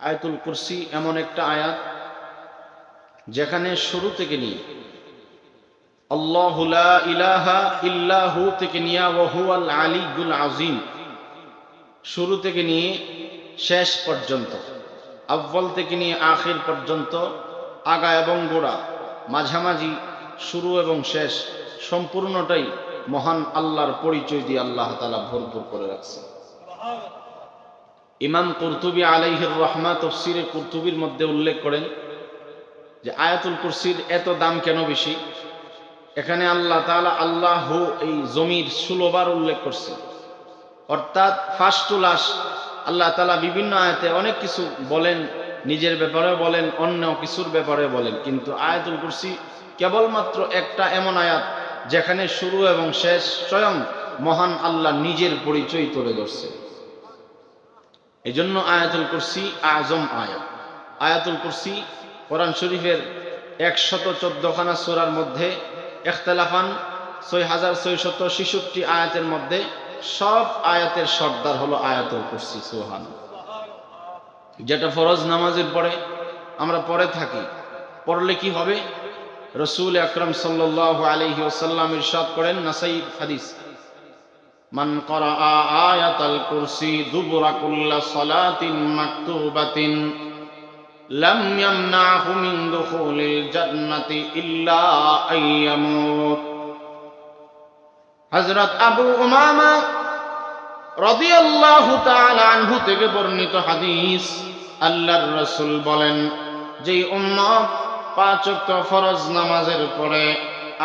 আয়াতুল কুরসি এমন একটা আয়াত যেখানে শুরু থেকে নিয়ে আল্লাহ লা ইলাহা ইল্লাহু থেকে নিয়ে ওহুয়াল আলিগুল আজিম শুরু থেকে নিয়ে শেষ পর্যন্ত আব্বাল থেকে নিয়ে আখির পর্যন্ত, আগা এবং গোড়া, মাঝামাঝি, শুরু এবং শেষ সম্পূর্ণটাই মহান আল্লাহর পরিচয় দিয়ে আল্লাহ তালা ভরপুর করে রাখছে। ইমাম কর্তুবী আলাইহির রহমা তফসিরে কর্তুবির মধ্যে উল্লেখ করেন যে আয়াতুল কুরসির এত দাম কেন বেশি? এখানে আল্লাহ তালা আল্লাহ এই জমির ষোলোবার উল্লেখ করছে। অর্থাৎ ফার্স্ট লাস্ট আল্লাহ তালা বিভিন্ন আয়াতে অনেক কিছু বলেন, নিজের ব্যাপারে বলেন, অন্য কিছুর ব্যাপারে বলেন। কিন্তু আয়াতুল কুরসি কেবলমাত্র একটা এমন আয়াত যেখানে শুরু এবং শেষ স্বয়ং মহান আল্লাহ নিজের পরিচয় তুলে ধরছে। এই জন্য আয়াতুল কুরসি আজম আয়াত। আয়াতুল কুরসি কোরআন শরীফের একশত চোদ্দখানা সোরার মধ্যে এখতলাফান ছয় হাজার ছয়শত ছেষট্টি আয়াতের মধ্যে সব আয়াতের সর্দার হলো আয়াতুল কুরসি সোহান যেটা ফরজ নামাজের পরে আমরা পরে থাকি, পড়লে কি হবে? রসুল আকরম সাল্লাহ আলহি ওসাল্লাম ইরশাদ করেন নাসাই হাদিস মান করা আয়াতাল কুরসি দুবরা কুল্লা সলাতিন মাকতুবাতিন لم يمنعه من دخول الجنة إلا أن يموت হজরত আবু উমামা রাদিয়াল্লাহু তাআলা আনহু থেকে বর্ণিত হাদিস আল্লাহর রাসূল বলেন যে উম্মত পাঁচ ওয়াক্ত ফরজ নামাজের পরে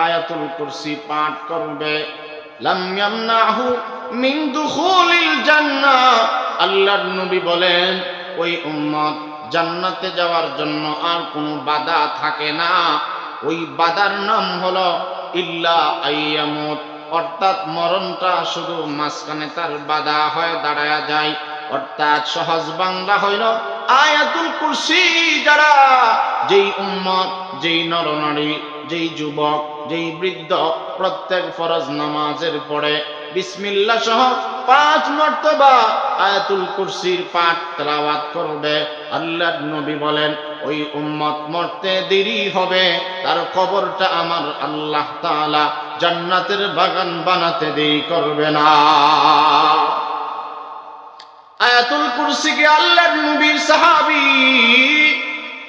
আয়াতুল কুরসি পাঠ করবে আল্লাহর নবী বলেন, ওই উম্মত জান্নাতে যাওয়ার জন্য আর কোনো বাধা থাকে না। ওই বাধার নাম হলো ইল্লা আইয়ামুত, অর্থাৎ মরণটা শুধু মাঝখানে তার বাধা হয়ে দাঁড়ায়া যায়। অর্থাৎ সহজ বাংলা হইল আয়াতুল কুরসি, যারা যেই উম্মত, যেই নরনারী, যেই যুবক যেই বৃদ্ধ প্রত্যেক ফরজ নামাজের পরে বিসমিল্লা সহ পাঁচ মর্তবা আয়াতুল কুরসির পাঠ তেলাওয়াত করবে, আল্লাহর নবী বলেন, ওই উম্মত মরতে দেরি হবে, তার কবরটা আমার আল্লাহ তাআলা জান্নাতের বাগান বানাতে দেরি করবে না। আয়াতুল কুরসিকে আল্লাহর নবীর সাহাবী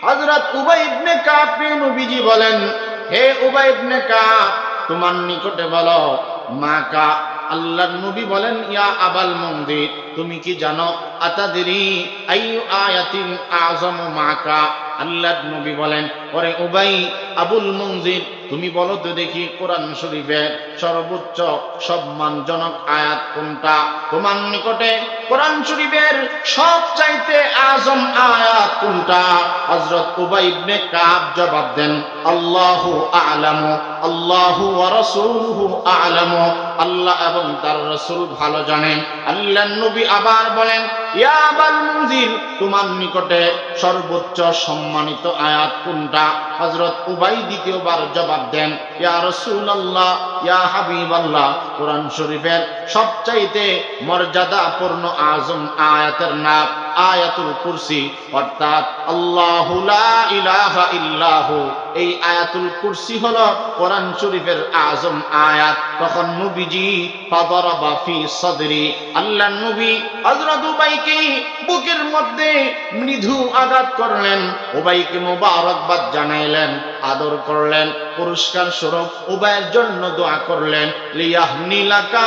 হযরত উবাই ইবনে কাব নবীজি বলেন হে উবাই ইবনে কাব, তোমার নিকটে বলো, মা কা, আল্লাহর নবী বলেন, ইয়া আবাল মন্দির, তুমি কি জানো, আতাদেরি আইয়ু আয়াতিন আজম মাকা আল্লাহর নবী বলেন, ওরে উবাই, আবুল মঞ্জির তুমি বলো তো দেখি কোরআন শরীফের সর্বোচ্চ সম্মানজনক আয়াত কোনটা? তোমার নিকটে কোরআন শরীফের সব চাইতে আজম আয়াত কোনটা? হজরত উবাই ইবনে কাব জবাব দেন, আল্লাহু আ'লামু। আল্লাহু আল্লাহ এবং তার রাসূল ভালো জানেন। আল্লাহর নবী আবার বলেন তোমার নিকটে সর্বোচ্চ সম্মানিত আয়াত কোনটা? হযরত উবাই দ্বিতীয়বার জবাব দেন, ইয়া রাসূলুল্লাহ, ইয়া হাবিবাল্লাহ। কোরআন শরীফের সবচাইতে মর্যাদাপূর্ণ আজম আয়াতের নাম আয়াতুল কুরসি, অর্থাৎ আল্লাহু লা ইলাহা ইল্লাহু। এই আয়াতুল কুরসি হলো কোরআন শরীফের আজম আয়াত। তখন নবীজি ফাদারাবা ফি সদরি, আল্লাহ নবী হযরত উবাইকে বুকের মধ্যে মৃদু আঘাত করলেন, উবাইকে মোবারকবাদ জানাইলেন, আদর করলেন, পুরস্কার স্বরূপ উবাইয়ের জন্য দোয়া করলেন লিয়াহনিলাকা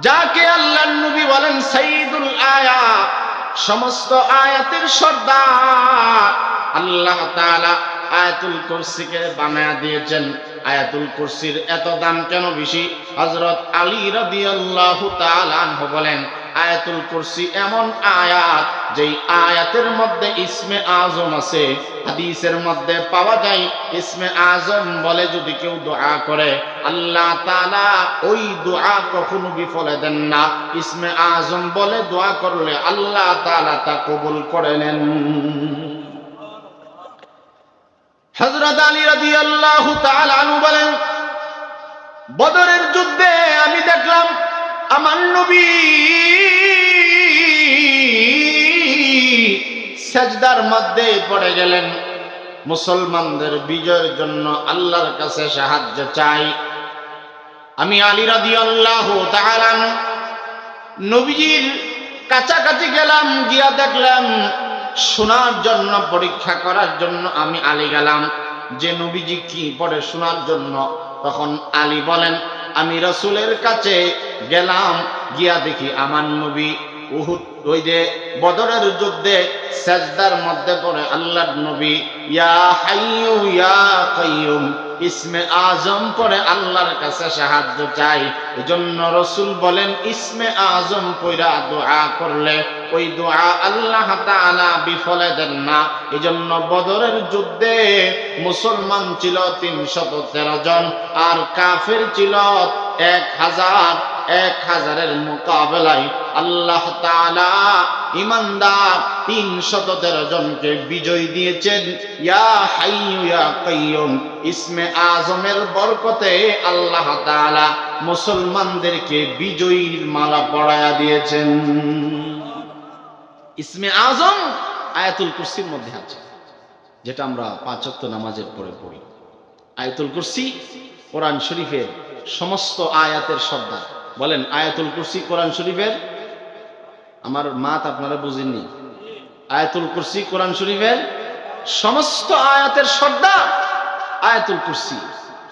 যাকে আল্লাহ নবী বলেন সাইদুল আয়া, সমস্ত আয়াতের সর্দার। আল্লাহ তাআলা আয়াতুল কুরসিকে বানায় দিয়েছেন। আয়াতুল কুরসির এত দাম কেন বেশি? হযরত আলী রাদিয়াল্লাহু তাআলা বলেন আয়াতুল কুরসি এমন আয়াত যেই আয়াতের মধ্যে ইসমে আজম আছে, হাদিসের মধ্যে পাওয়া যায়, ইসমে আজম বলে যদি কেউ দোয়া করে, আল্লাহ তাআলা ওই দোয়া কখনো বিফলে দেন না। ইসমে আজম বলে দোয়া করলে আল্লাহ তাআলা তা কবুল করে নেন। হযরত আলী রাদিয়াল্লাহু তাআলা বলেন, বদরের যুদ্ধে আমার নবী সেজদার মধ্যে পড়ে গেলেন। মুসলমানদের বিজয়ের জন্য আল্লাহর কাছে সাহায্য চাই। আমি আলী রাদিয়াল্লাহু আল্লাহ আনহু। নবীজির কাছাকাছি গেলাম, গিয়া দেখলাম শোনার জন্য, পরীক্ষা করার জন্য আমি আলী গেলাম। যে নবীজি কি পড়ে শোনার জন্য, তখন আলী বলেন, আমি রসুলের কাছে গেলাম, গিয়া দেখি আমার নবী উহুদ। ওই যে বদরের যুদ্ধে সেজদার মধ্যে পড়ে আল্লাহর নবী, ইয়া হাইয়ু, ইয়া কাইয়ুম। ইসমে আজম পড়ে আল্লাহর কাছে সাহায্য চাই। এজন্য রসুল বলেন, ইসমে আজম পইরা দোয়া করলে ওই দোয়া আল্লাহ তাআলা বিফলে দেন না। এজন্য বদরের যুদ্ধে মুসলমান ছিল তিনশত তেরো জন, আর কাফের ছিল এক হাজার। এক হাজারের মোকাবেলায় আল্লাহ তাআলা ইমানদার তিনশত তেরো জনকে বিজয় দিয়েছেন। ইসমে আজমের বরকতে আল্লাহ তাআলা মুসলমানদেরকে বিজয়ীর মালা পড়ায়া দিয়েছেন। ইসমে আজম আয়াতুল কুরসির মধ্যে আছে, যেটা আমরা পাঁচ ওয়াক্ত নামাজের পরে পড়ি। আয়াতুল কুরসি কোরআন শরীফের সমস্ত আয়াতের সর্দার। বলেন, আয়াতুল কুরসি কোরআন শরীফের? আমার মাত আপনারা বুঝেননি। আয়াতুল কুরসি কোরআন শরীফের সমস্ত আয়াতের সর্দার আয়াতুল কুরসি।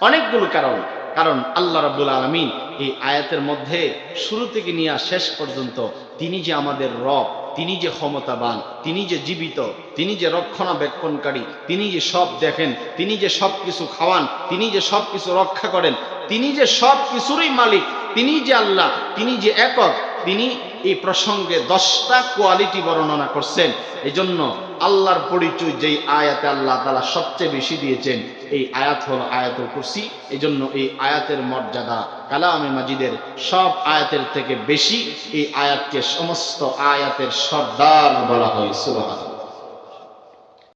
অনেকগুলো কারণ। কারণ আল্লাহ রাব্বুল আলামিন এই আয়াতের মধ্যে শুরু থেকে নিয়ে শেষ পর্যন্ত তিনি যে আমাদের রব, তিনি যে ক্ষমতাবান, তিনি যে জীবিত, তিনি যে রক্ষণাবেক্ষণকারী, তিনি যে সব দেখেন, তিনি যে সব কিছু খাওয়ান, তিনি যে সব কিছু রক্ষা করেন, তিনি যে সব কিছুরই মালিক তিনি যে আল্লাহ, তিনি যে একক, তিনি এই প্রসঙ্গে দশটা কোয়ালিটি বর্ণনা করছেন। এই জন্য আল্লাহর পরিচয় যেই আয়াতে আল্লাহ তালা সবচেয়ে বেশি দিয়েছেন, এই আয়াত হল আয়াতুল কুরসি। এই জন্য এই আয়াতের মর্যাদা কালামে মাজিদের সব আয়াতের থেকে বেশি, এই আয়াতকে সমস্ত আয়াতের সর্দার বলা হয় সুবহান